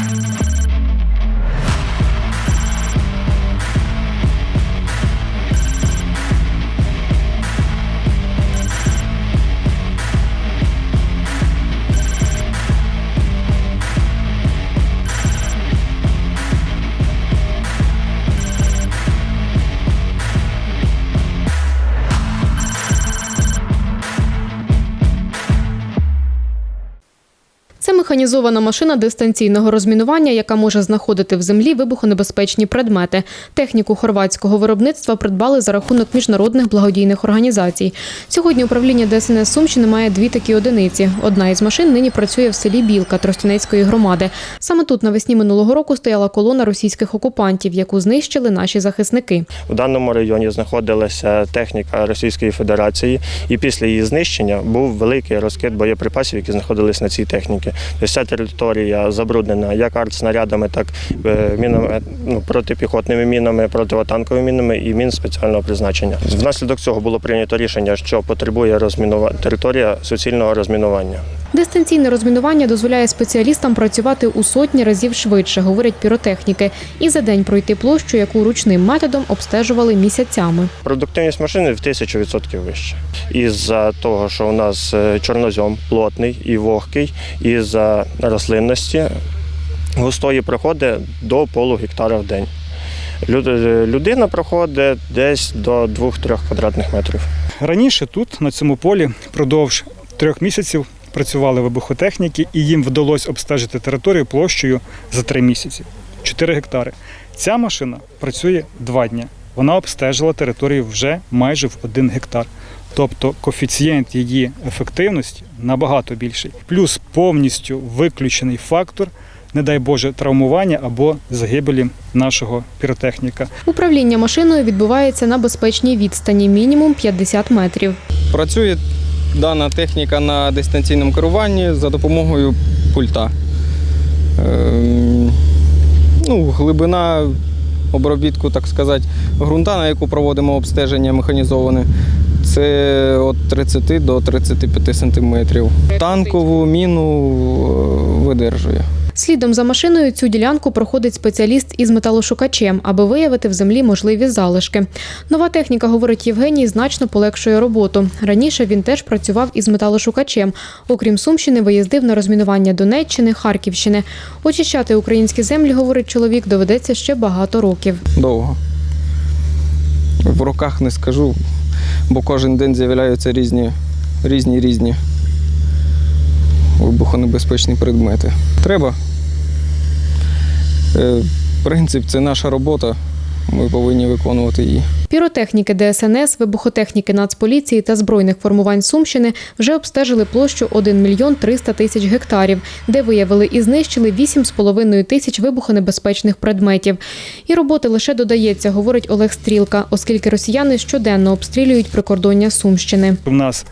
Це механізована машина дистанційного розмінування, яка може знаходити в землі вибухонебезпечні предмети. Техніку хорватського виробництва придбали за рахунок міжнародних благодійних організацій. Сьогодні управління ДСНС Сумщини має дві такі одиниці. Одна із машин нині працює в селі Білка Тростянецької громади. Саме тут навесні минулого року стояла колона російських окупантів, яку знищили наші захисники. У даному районі знаходилася техніка Російської Федерації, і після її знищення був великий розкид боєприпасів, які знаходились на цій техніці. Ця територія забруднена як артснарядами, так е, мінами, ну, протипіхотними мінами, противотанковими мінами і мін спеціального призначення. Внаслідок цього було прийнято рішення, що потребує розмінува... територія суцільного розмінування. Дистанційне розмінування дозволяє спеціалістам працювати у сотні разів швидше, говорять піротехніки, і за день пройти площу, яку ручним методом обстежували місяцями. Продуктивність машини в тисячу відсотків вища. Із-за того, що у нас е, чорнозьом плотний і вогкий, і за рослинності густої проходить до полу гектара в день. Люд- Людина проходить десь до 2-3 квадратних метрів. Раніше тут, на цьому полі, впродовж трьох місяців працювали вибухотехніки, і їм вдалося обстежити територію площею за три місяці 4 гектари. Ця машина працює два дні. Вона обстежила територію вже майже в один гектар. Тобто коефіцієнт її ефективності набагато більший. Плюс повністю виключений фактор, не дай Боже, травмування або загибелі нашого піротехніка. Управління машиною відбувається на безпечній відстані, мінімум 50 метрів. Працює дана техніка на дистанційному керуванні за допомогою пульта. Ем, Ну, глибина обробітку, так сказати, ґрунта, на яку проводимо обстеження механізоване, це від 30 до 35 сантиметрів. Танкову міну е, видержує. Слідом за машиною цю ділянку проходить спеціаліст із металошукачем, аби виявити в землі можливі залишки. Нова техніка, говорить Євгеній, значно полегшує роботу. Раніше він теж працював із металошукачем. Окрім Сумщини, виїздив на розмінування Донеччини, Харківщини. Очищати українські землі, говорить чоловік, доведеться ще багато років. Довго. В руках не скажу, бо кожен день з'являються різні, різні різні вибухонебезпечні предмети. Треба. Е, Принцип це наша робота. Ми повинні виконувати її. Піротехніки ДСНС, вибухотехніки Нацполіції та збройних формувань Сумщини вже обстежили площу 1 мільйон 300 тисяч гектарів, де виявили і знищили 8,5 тисяч вибухонебезпечних предметів. І роботи лише додається, говорить Олег Стрілка, оскільки росіяни щоденно обстрілюють прикордоння Сумщини. У нас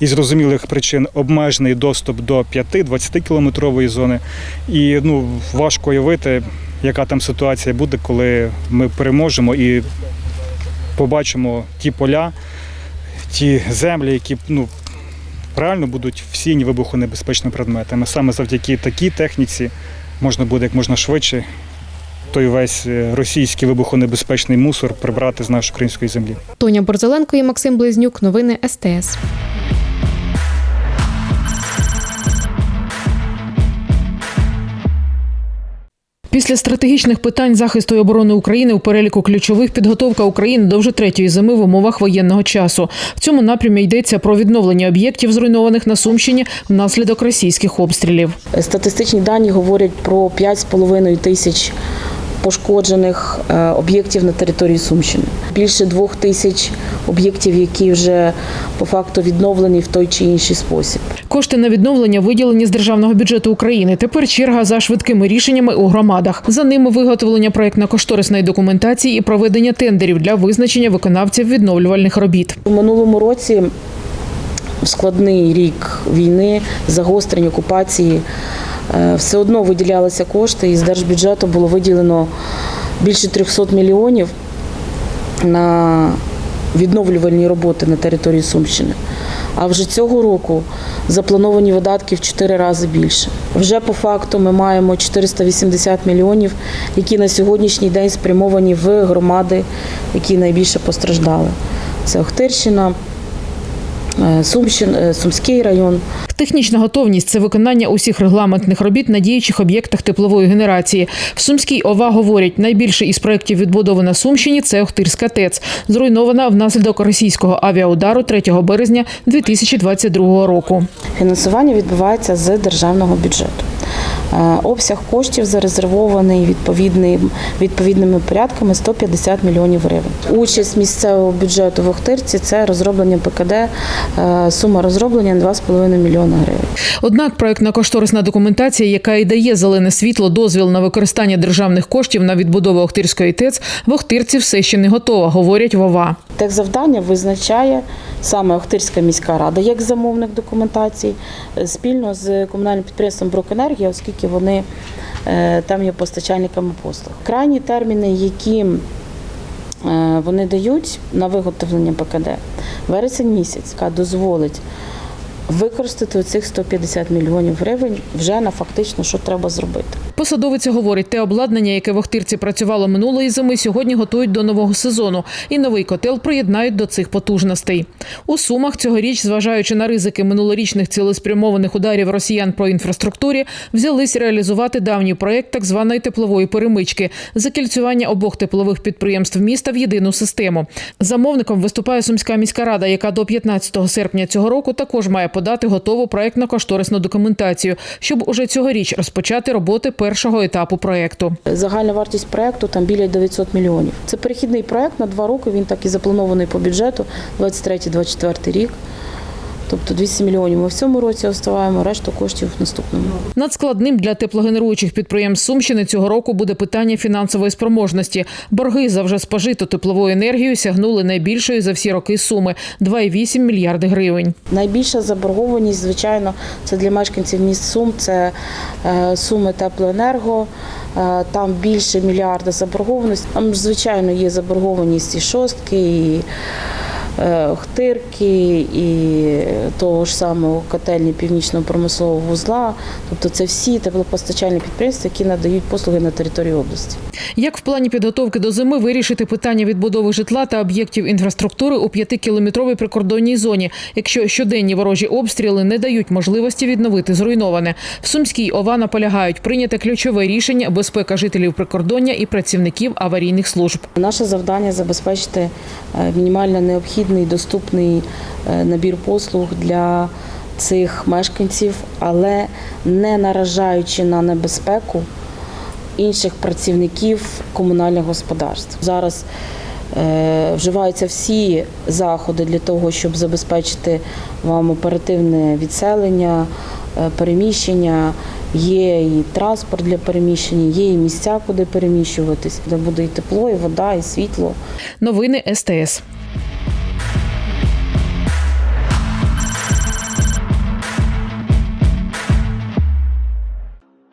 із зрозумілих причин обмежений доступ до 5-20 кілометрової зони. І ну, важко уявити, яка там ситуація буде, коли ми переможемо і побачимо ті поля, ті землі, які ну, реально будуть всіяні вибухонебезпечними предметами. Саме завдяки такій техніці можна буде як можна швидше той весь е, російський вибухонебезпечний мусор прибрати з нашої української землі. Тоня Борзеленко і Максим Близнюк. Новини СТС. Після стратегічних питань захисту і оборони України у переліку ключових підготовка України до вже третьої зими в умовах воєнного часу. В цьому напрямі йдеться про відновлення об'єктів, зруйнованих на Сумщині внаслідок російських обстрілів. Статистичні дані говорять про 5,5 тисяч пошкоджених е, об'єктів на території Сумщини. Більше двох тисяч об'єктів, які вже по факту відновлені в той чи інший спосіб. Кошти на відновлення виділені з державного бюджету України. Тепер черга за швидкими рішеннями у громадах. За ними виготовлення проєктно-кошторисної документації і проведення тендерів для визначення виконавців відновлювальних робіт. У минулому році в складний рік війни, загострень окупації, все одно виділялися кошти, і з держбюджету було виділено більше 300 мільйонів на відновлювальні роботи на території Сумщини. А вже цього року заплановані видатки в 4 рази більше. Вже по факту ми маємо 480 мільйонів, які на сьогоднішній день спрямовані в громади, які найбільше постраждали. Це Охтирщина, е, Сумщин, е, Сумський район. Технічна готовність це виконання усіх регламентних робіт на діючих об'єктах теплової генерації. В Сумській ОВА говорять, найбільше із проєктів відбудови на Сумщині це Охтирська ТЕЦ, зруйнована внаслідок російського авіаудару 3 березня 2022 року. Фінансування відбувається з державного бюджету. Е, Обсяг коштів зарезервований відповідним, відповідними порядками 150 мільйонів гривень. Участь місцевого бюджету в Охтирці це розроблення ПКД, е, сума розроблення 2,5 мільйона гривень. Однак проектно-кошторисна документація, яка і дає зелене світло, дозвіл на використання державних коштів на відбудову Охтирської ТЕЦ, в Охтирці все ще не готова, говорять в ОВА. Техзавдання визначає саме Охтирська міська рада як замовник документації е, спільно з комунальним підприємством Брокенергія, оскільки вони е, там є постачальниками послуг. Крайні терміни, які е, вони дають на виготовлення ПКД, вересень місяць, яка дозволить використати оцих 150 мільйонів гривень вже на фактично, що треба зробити. Посадовиця говорить, те обладнання, яке в Охтирці працювало минулої зими, сьогодні готують до нового сезону, і новий котел приєднають до цих потужностей. У Сумах цьогоріч, зважаючи на ризики минулорічних цілеспрямованих ударів росіян по інфраструктурі, взялись реалізувати давній проєкт так званої теплової перемички закільцювання обох теплових підприємств міста в єдину систему. Замовником виступає Сумська міська рада, яка до 15 серпня цього року також має подати готову проєктно-кошторисну документацію, щоб уже цьогоріч розпочати роботи першого етапу проєкту. Загальна вартість проекту там біля 900 мільйонів. Це перехідний проект на два роки. Він так і запланований по бюджету 23-24 рік. Тобто 200 мільйонів ми в цьому році оставаємо, решту коштів в наступному. Надскладним для теплогенеруючих підприємств Сумщини цього року буде питання фінансової спроможності. Борги за вже спожиту теплову енергію сягнули найбільшої за всі роки суми 2,8 мільярди гривень. Найбільша заборгованість, звичайно, це для мешканців міст Сум, це е, суми теплоенерго. Е, Там більше мільярда заборгованості. Там, звичайно, є заборгованість і шостки, і Охтирки, і того ж самого котельні північного промислового вузла. Тобто це всі теплопостачальні підприємства, які надають послуги на території області. Як в плані підготовки до зими вирішити питання відбудови житла та об'єктів інфраструктури у п'ятикілометровій прикордонній зоні, якщо щоденні ворожі обстріли не дають можливості відновити зруйноване? В Сумській ОВА наполягають прийняти ключове рішення безпека жителів прикордоння і працівників аварійних служб. Наше завдання забезпечити е, мінімально необхідний доступний е, набір послуг для цих мешканців, але не наражаючи на небезпеку інших працівників комунальних господарств. Зараз е, вживаються всі заходи для того, щоб забезпечити вам оперативне відселення, е, переміщення. Є і транспорт для переміщення, є і місця, куди переміщуватись, де буде і тепло, і вода, і світло. Новини СТС.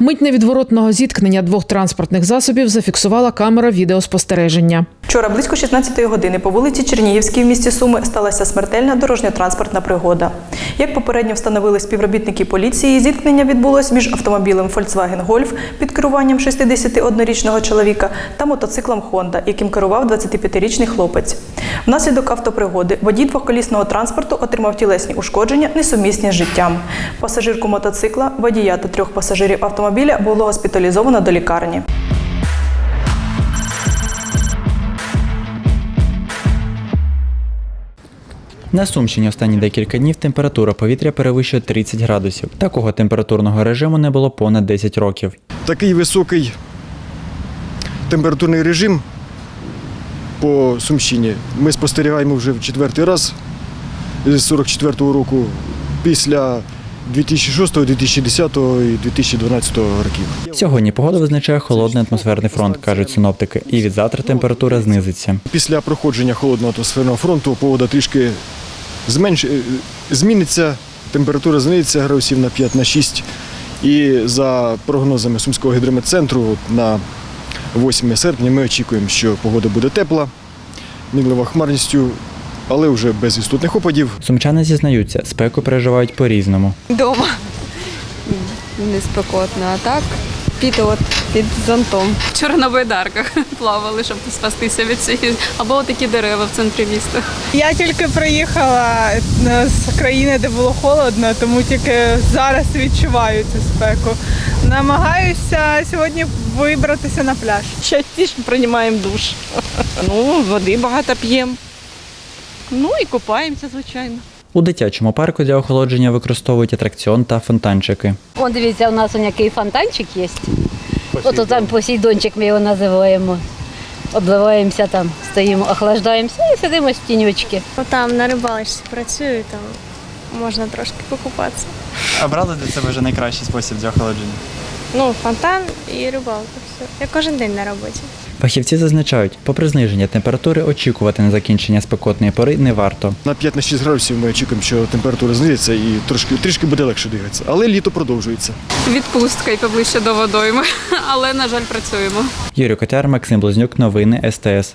Мить невідворотного зіткнення двох транспортних засобів зафіксувала камера відеоспостереження. Вчора близько 16-ї години по вулиці Чернігівській в місті Суми сталася смертельна дорожньо-транспортна пригода. Як попередньо встановили співробітники поліції, зіткнення відбулось між автомобілем Volkswagen Golf під керуванням 61-річного чоловіка та мотоциклом Honda, яким керував 25-річний хлопець. Внаслідок автопригоди водій двохколісного транспорту отримав тілесні ушкодження, несумісні з життям. Пасажирку мотоцикла, водія та трьох пасажирів автомобіля було госпіталізовано до лікарні. На Сумщині останні декілька днів температура повітря перевищує 30 градусів. Такого температурного режиму не було понад 10 років. такий високий температурний режим по Сумщині ми спостерігаємо вже в четвертий раз з 44-го року після 2006, 2010 і 2012 років. Сьогодні погода визначає холодний атмосферний фронт, кажуть синоптики, і від завтра температура знизиться. Після проходження холодного атмосферного фронту погода трішки зменш... е, зміниться, температура знизиться градусів на 5 на 6. І за прогнозами Сумського гідрометцентру на 8 серпня ми очікуємо, що погода буде тепла, мінлива хмарністю але вже без істотних опадів. Сумчани зізнаються, спеку переживають по-різному. Дома. Не спекотно, а так під от, під зонтом. Вчора на байдарках плавали, щоб спастися від цієї або такі дерева в центрі міста. Я тільки приїхала е, з країни, де було холодно, тому тільки зараз відчуваю цю спеку. Намагаюся сьогодні вибратися на пляж. Частіше приймаємо душ. Ну, води багато п'ємо. Ну і купаємося, звичайно. У дитячому парку для охолодження використовують атракціон та фонтанчики. Вон дивіться, у нас он який фонтанчик є. Ото там посейдончик ми його називаємо. Обливаємося там, стоїмо, охлаждаємося і сидимо в тіньочки. Там на рибалочці працюю, там можна трошки покупатися. А брали для себе вже найкращий спосіб для охолодження? Ну, фонтан і рибалка. Все. Я кожен день на роботі. Фахівці зазначають, попри зниження температури, очікувати на закінчення спекотної пори не варто. На 5-6 градусів ми очікуємо, що температура знизиться і трошки, трішки буде легше дихатися. Але літо продовжується. Відпустка і поближче до водойми, але на жаль працюємо. Юрій Котяр, Максим Близнюк, новини СТС.